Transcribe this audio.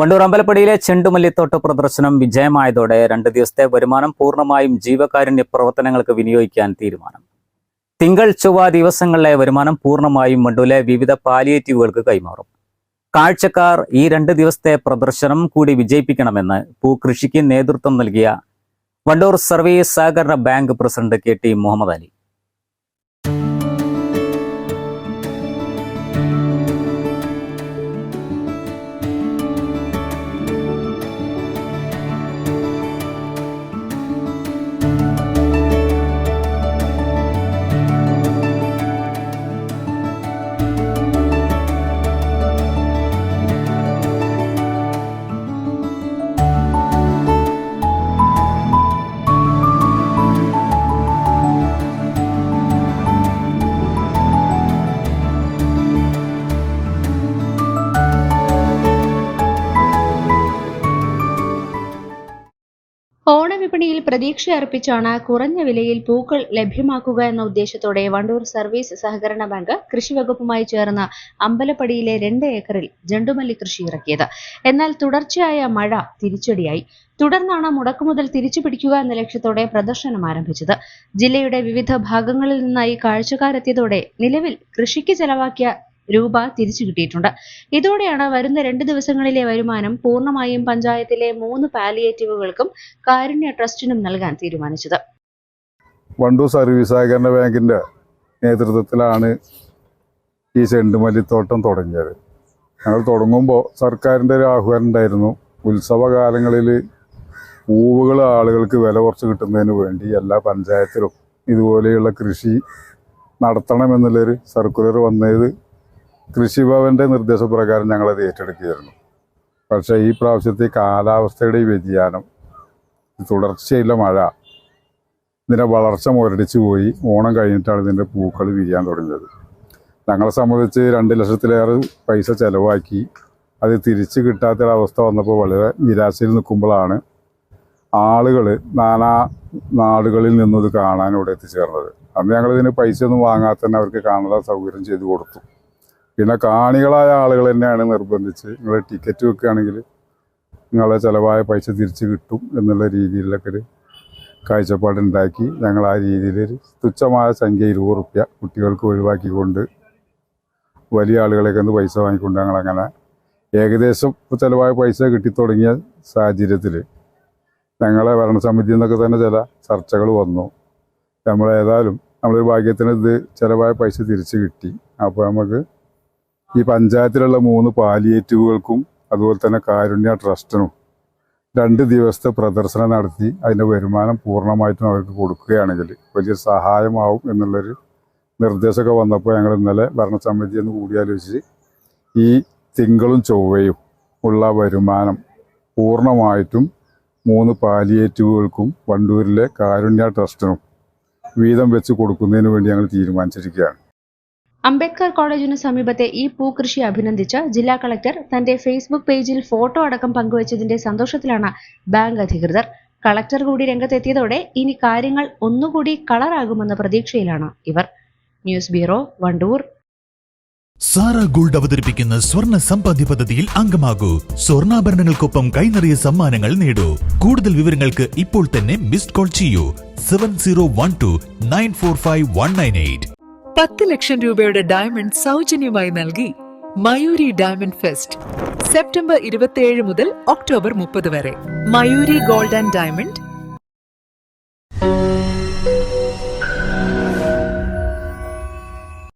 വണ്ടൂർ അമ്പലപ്പടിയിലെ ചെണ്ടുമല്ലിത്തോട്ട പ്രദർശനം വിജയമായതോടെ രണ്ട് ദിവസത്തെ വരുമാനം പൂർണമായും ജീവകാരുണ്യ പ്രവർത്തനങ്ങൾക്ക് വിനിയോഗിക്കാൻ തീരുമാനം. തിങ്കൾ ചൊവ്വ ദിവസങ്ങളിലെ വരുമാനം പൂർണമായും വണ്ടൂരിലെ വിവിധ പാലിയേറ്റീവുകൾക്ക് കൈമാറും. കാഴ്ചക്കാർ ഈ രണ്ട് ദിവസത്തെ പ്രദർശനം കൂടി വിജയിപ്പിക്കണമെന്ന് പൂക്കൃഷിക്ക് നേതൃത്വം നൽകിയ വണ്ടൂർ സർവീസ് സഹകരണ bank president K T Muhammad Ali. ഓണവിപണിയിൽ പ്രതീക്ഷയർപ്പിച്ചാണ് കുറഞ്ഞ വിലയിൽ പൂക്കൾ ലഭ്യമാക്കുക എന്ന ഉദ്ദേശത്തോടെ വണ്ടൂർ സർവീസ് സഹകരണ ബാങ്ക് കൃഷിവകുപ്പുമായി ചേർന്ന് അമ്പലപ്പടിയിലെ രണ്ട് ഏക്കറിൽ ജണ്ടുമല്ലി കൃഷി ഇറക്കിയത്. എന്നാൽ തുടർച്ചയായ മഴ തിരിച്ചടിയായി. തുടർന്നാണ് മുടക്കുമുതൽ തിരിച്ചു പിടിക്കുക എന്ന ലക്ഷ്യത്തോടെ പ്രദർശനം ആരംഭിച്ചത്. ജില്ലയുടെ വിവിധ ഭാഗങ്ങളിൽ നിന്നായി കാഴ്ചക്കാരെത്തിയതോടെ നിലവിൽ കൃഷിക്ക് ചെലവാക്കിയ രൂപ തിരിച്ചു കിട്ടിയിട്ടുണ്ട്. ഇതോടെയാണ് വരുന്ന രണ്ട് ദിവസങ്ങളിലെ വരുമാനം പൂർണമായും പഞ്ചായത്തിലെ മൂന്ന് പാലിയേറ്റീവുകൾക്കും കാരുണ്യ ട്രസ്റ്റിനും നൽകാൻ തീരുമാനിച്ചത്. വണ്ടൂർ സർവീസ് സഹകരണ ബാങ്കിന്റെ നേതൃത്വത്തിലാണ് ഈ ചെണ്ടുമല്ലിത്തോട്ടം തുടങ്ങിയത്. ഞങ്ങൾ തുടങ്ങുമ്പോൾ സർക്കാരിന്റെ ഒരു ആഹ്വാനം ഉണ്ടായിരുന്നു. ഉത്സവകാലങ്ങളിൽ പൂവുകൾ ആളുകൾക്ക് വില കുറച്ച് കിട്ടുന്നതിന് വേണ്ടി എല്ലാ പഞ്ചായത്തിലും ഇതുപോലെയുള്ള കൃഷി നടത്തണമെന്നുള്ളൊരു സർക്കുലർ വന്നത് കൃഷിഭവന്റെ നിർദ്ദേശപ്രകാരം ഞങ്ങളത് ഏറ്റെടുക്കുകയായിരുന്നു. പക്ഷേ ഈ പ്രാവശ്യത്തെ കാലാവസ്ഥയുടെ വ്യതിയാനം തുടർച്ചയുള്ള മഴ ഇതിന്റെ വളർച്ച മുരടിച്ചു പോയി. ഓണം കഴിഞ്ഞിട്ടാണ് ഇതിന്റെ പൂക്കൾ വിരിയാൻ തുടങ്ങിയത്. ഞങ്ങളെ സംബന്ധിച്ച് രണ്ട് ലക്ഷത്തിലേറെ പൈസ ചിലവാക്കി. അത് തിരിച്ച് കിട്ടാത്തൊരവസ്ഥ വന്നപ്പോൾ വളരെ നിരാശയിൽ നിൽക്കുമ്പോഴാണ് ആളുകൾ നാനാ നാടുകളിൽ നിന്നത് കാണാൻ ഇവിടെ എത്തിച്ചേർന്നത്. അന്ന് ഞങ്ങളിതിന് പൈസ ഒന്നും വാങ്ങാതെ തന്നെ അവർക്ക് കാണാനുള്ള സൗകര്യം ചെയ്തു കൊടുത്തു. പിന്നെ കാണികളായ ആളുകൾ തന്നെയാണ് നിർബന്ധിച്ച് നിങ്ങൾ ടിക്കറ്റ് വെക്കുകയാണെങ്കിൽ നിങ്ങളെ ചിലവായ പൈസ തിരിച്ച് കിട്ടും എന്നുള്ള രീതിയിലൊക്കെ ഒരു കാഴ്ചപ്പാടുണ്ടാക്കി ഞങ്ങൾ ആ രീതിയിൽ ഒരു തുച്ഛമായ സംഖ്യ ഇരുപത് റുപ്യ കുട്ടികൾക്ക് ഒഴിവാക്കിക്കൊണ്ട് വലിയ ആളുകളെയൊക്കെ ഒന്ന് പൈസ വാങ്ങിക്കൊണ്ട് ഞങ്ങൾ അങ്ങനെ ഏകദേശം ചിലവായ പൈസ കിട്ടിത്തുടങ്ങിയ സാഹചര്യത്തിൽ ഞങ്ങളെ ഭരണസമിതി എന്നൊക്കെ തന്നെ ചില ചർച്ചകൾ വന്നു. നമ്മളേതായാലും നമ്മളൊരു ഭാഗ്യത്തിന് ഇത് ചിലവായ പൈസ തിരിച്ച് കിട്ടി. അപ്പോൾ നമുക്ക് ഈ പഞ്ചായത്തിലുള്ള മൂന്ന് പാലിയേറ്റീവുകൾക്കും അതുപോലെ തന്നെ കാരുണ്യ ട്രസ്റ്റിനും രണ്ട് ദിവസത്തെ പ്രദർശനം നടത്തി അതിന്റെ വരുമാനം പൂർണമായിട്ടും അവർക്ക് കൊടുക്കുകയാണെങ്കിൽ വലിയ സഹായമാവും എന്നുള്ളൊരു നിർദ്ദേശമൊക്കെ വന്നപ്പോൾ ഞങ്ങൾ ഇന്നലെ ഭരണസമിതി എന്ന് കൂടിയാലോചിച്ച് ഈ തിങ്കളും ചൊവ്വയും ഉള്ള വരുമാനം പൂർണമായിട്ടും മൂന്ന് പാലിയേറ്റീവുകൾക്കും വണ്ടൂരിലെ കാരുണ്യ ട്രസ്റ്റിനും വീതം വെച്ച് കൊടുക്കുന്നതിന് വേണ്ടി ഞങ്ങൾ തീരുമാനിച്ചിരിക്കുകയാണ്. അംബേദ്കർ കോളേജിന് സമീപത്തെ ഈ പൂക്കൃഷി അഭിനന്ദിച്ച് ജില്ലാ കളക്ടർ തന്റെ ഫേസ്ബുക്ക് പേജിൽ ഫോട്ടോ അടക്കം പങ്കുവച്ചതിന്റെ സന്തോഷത്തിലാണ് ബാങ്ക് അധികൃതർ. കളക്ടർ കൂടി രംഗത്തെത്തിയതോടെ ഇനി കാര്യങ്ങൾ ഒന്നുകൂടി കളറാകുമെന്ന പ്രതീക്ഷയിലാണ് ഇവർ. News bureau Wandoor. Sara Gold അവതരിപ്പിക്കുന്ന സ്വർണ സമ്പാദ്യ പദ്ധതിയിൽ അംഗമാകൂ. സ്വർണാഭരണങ്ങൾക്കൊപ്പം കൈനിറിയ സമ്മാനങ്ങൾ നേടൂ. കൂടുതൽ വിവരങ്ങൾക്ക് ഇപ്പോൾ തന്നെ മിസ്ഡ് കോൾ ചെയ്യൂ. Seven zero one two nine four five one nine eight. പത്ത് ലക്ഷം രൂപയുടെ ഡയമണ്ട് സൗജന്യമായി നൽകി മയൂരി ഡയമണ്ട് ഫെസ്റ്റ് സെപ്റ്റംബർ ഇരുപത്തിയേഴ് മുതൽ ഒക്ടോബർ മുപ്പത് വരെ. Mayuri gold and diamond